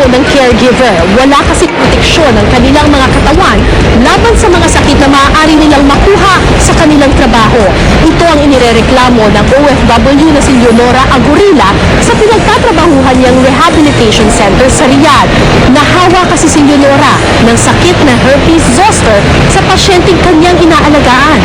trabaho ng caregiver. Wala kasi proteksyon ng kanilang mga katawan laban sa mga sakit na maaari nilang makuha sa kanilang trabaho. Ito ang inirereklamo ng OFW na si Leonora Agurila sa pinagtatrabahuhan niyang rehabilitation center sa Riyadh. Nahawa kasi si Leonora ng sakit na herpes zoster sa pasyenteng kanyang inaalagaan.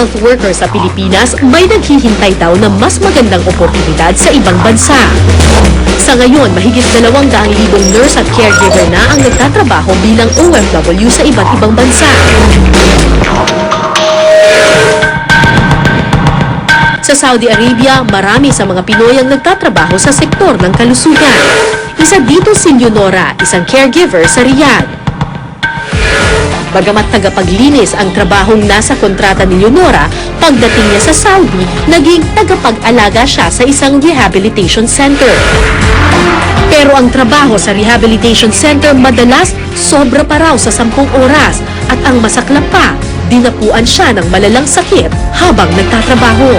Health workers sa Pilipinas, may naghihintay daw na mas magandang oportunidad sa ibang bansa. Sa ngayon, mahigit dalawang daang libong nurse at caregiver na ang nagtatrabaho bilang OFW sa iba't ibang bansa. Sa Saudi Arabia, marami sa mga Pinoy ang nagtatrabaho sa sektor ng kalusugan. Isa dito si Leonora, isang caregiver sa Riyadh. Bagamat tagapaglinis ang trabahong nasa kontrata ni Leonora, pagdating niya sa Saudi, naging tagapag-alaga siya sa isang rehabilitation center. Pero ang trabaho sa rehabilitation center madalas sobra pa raw sa sampung oras at ang masaklap pa, dinapuan siya ng malalang sakit habang nagtatrabaho.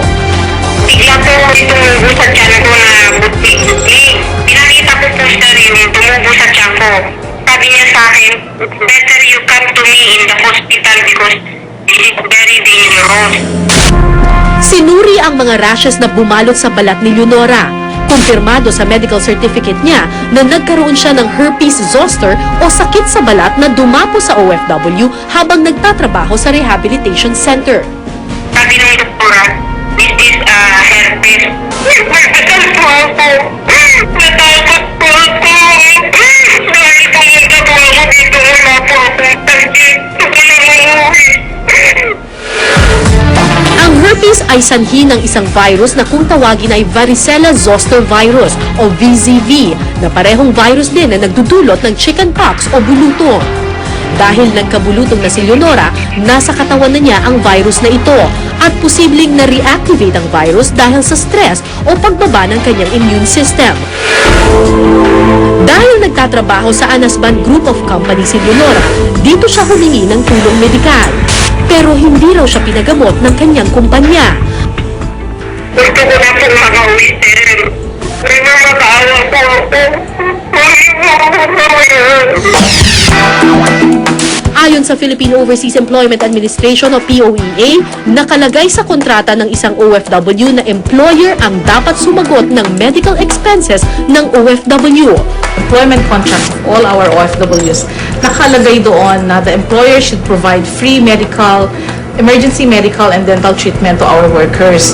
Bigla po tumubo sa Sinuri ang mga rashes na bumalot sa balat ni Leonora. Kumpirmado sa medical certificate niya na nagkaroon siya ng herpes zoster o sakit sa balat na dumapo sa OFW habang nagtatrabaho sa rehabilitation center. Sabi ng doktora, this is uh, herpes. Ay sanhi ng isang virus na kung tawagin ay varicella zoster virus o VZV na parehong virus din na nagdudulot ng chickenpox o bulutong. Dahil nagkabulutong na si Leonora, nasa katawan na niya ang virus na ito at posibleng na-reactivate ang virus dahil sa stress o pagbaba ng kanyang immune system. Dahil nagtatrabaho sa Anasban Group of Companies si Leonora, dito siya humingi ng tulong medikal. Pero hindi raw siya pinagamot ng kanyang kumpanya. Gusto ko na po makauwi, sir. May makakaawa po ako. Ngayon. Ayon sa Philippine Overseas Employment Administration o POEA, nakalagay sa kontrata ng isang OFW na employer ang dapat sumagot ng medical expenses ng OFW. employment contracts of all our OFWs, nakalagay doon na the employer should provide free medical, emergency medical and dental treatment to our workers.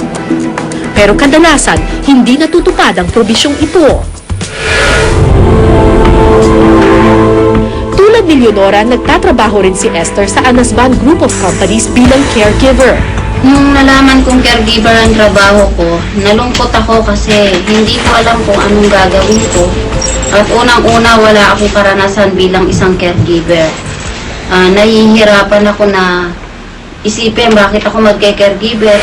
Pero kadalasan, hindi natutupad ang probisyong ito. Tulad ni Leonora, nagtatrabaho rin si Esther sa Anasban Group of Companies bilang caregiver. Nung nalaman kong caregiver ang trabaho ko, nalungkot ako kasi hindi ko alam kung anong gagawin ko. At unang-una, wala akong karanasan bilang isang caregiver. Ah, nahihirapan ako na isipin bakit ako magke-caregiver.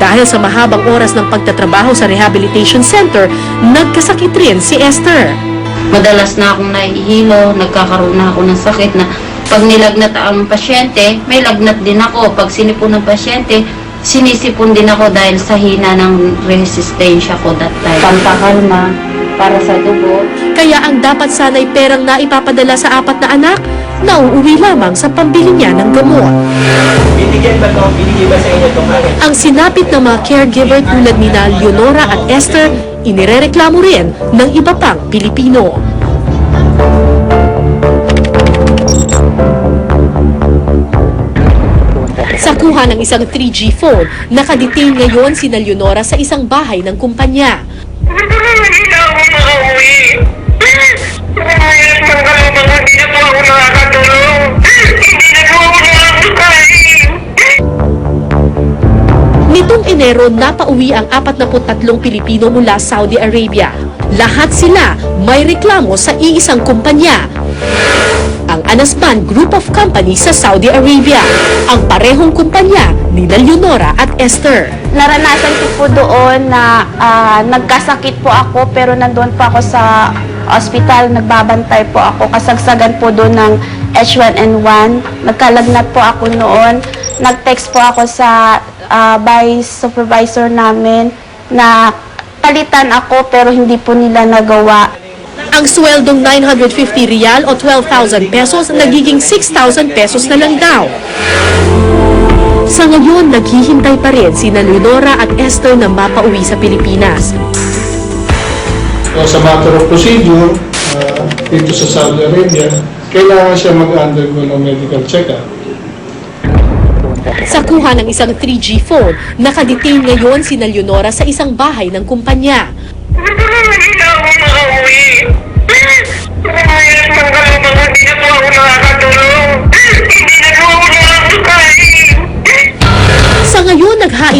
Dahil sa mahabang oras ng pagtatrabaho sa rehabilitation center, nagkasakit rin si Esther. Madalas na akong nahihilo, nagkakaroon na ako ng sakit na pag nilagnat ang pasyente, may lagnat din ako. Pag sinipon ng pasyente, sinisipon din ako dahil sa hina ng resistensya ko that time. Pampakalma para sa dugo. Kaya ang dapat sana'y perang naipapadala sa apat na anak, nauuwi lamang sa pambili niya ng gamot. Binigyan ba to? Binigyan ba sa inyo itong? Ang sinapit ng mga caregiver tulad ni na Leonora at Esther, inirereklamo rin ng iba pang Pilipino. Sa kuha ng isang 3G phone, nakadetain ngayon si Leonora sa isang bahay ng kumpanya. Hindi na ako makauwi. Hindi na ako nakakatulong. Enero, napauwi ang 43 Pilipino mula Saudi Arabia. Lahat sila may reklamo sa iisang kumpanya. Ang Anasban Group of Companies sa Saudi Arabia. Ang parehong kumpanya ni Leonora at Esther. naranasan ko po doon na ah, nagkasakit po ako pero nandoon po ako sa ospital, nagbabantay po ako. Kasagsagan po doon ng H1N1. Nagkalagnat po ako noon. Nag-text po ako sa ah, vice supervisor namin na palitan ako pero hindi po nila nagawa. Ang sweldong 950 real o 12,000 pesos nagiging 6,000 pesos na lang daw. Sa ngayon, naghihintay pa rin sina Leonora at Esther na mapauwi sa Pilipinas. So, sa matter of procedure, uh, dito sa Saudi Arabia, kailangan siya mag-undergo ng medical check-up. Sa kuha ng isang 3G phone, nakadetain ngayon sina Leonora sa isang bahay ng kumpanya. Hindi na ako makauwi.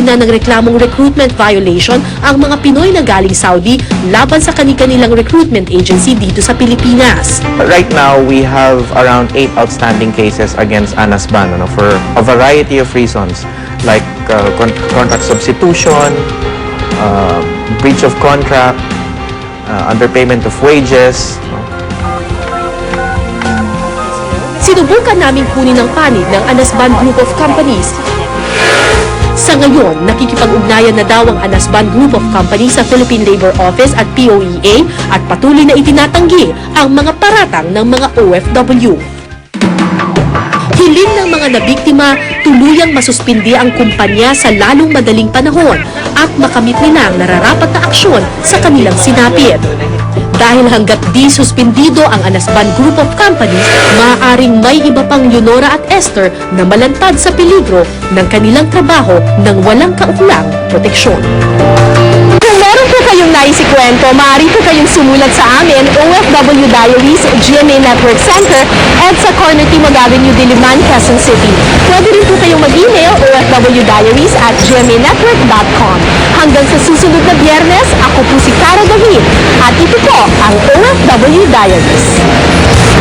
Na ng reklamong recruitment violation ang mga Pinoy na galing Saudi laban sa kani-kanilang recruitment agency dito sa Pilipinas. Right now, we have around eight outstanding cases against Anas Ban ano, for a variety of reasons like uh, con- contract substitution, uh, breach of contract, uh, underpayment of wages? Sinubukan namin kunin ang panig ng Anasban Group of Companies. Sa ngayon, nakikipag-ugnayan na daw ang Anasban Group of Companies sa Philippine Labor Office at POEA at patuloy na itinatanggi ang mga paratang ng mga OFW. Hiling ng mga nabiktima, tuluyang masuspindi ang kumpanya sa lalong madaling panahon at makamit nila ang nararapat na aksyon sa kanilang sinapit. Dahil hanggat di suspindido ang Anasban Group of Companies, maaaring may iba pang Leonora at Esther na malantad sa peligro ng kanilang trabaho ng walang kauklang proteksyon. Kung meron po kayong nais ikwento, maaari po kayong sumulat sa amin, OFW Diaries, GMA Network Center, EDSA Corner Timog Avenue, Diliman, Quezon City. Pwede rin po kayong mag-email ofwdiaries at gmanetwork.com. Hanggang sa susunod na biyernes, ako po si Cara David at ito po ang OFW Diaries.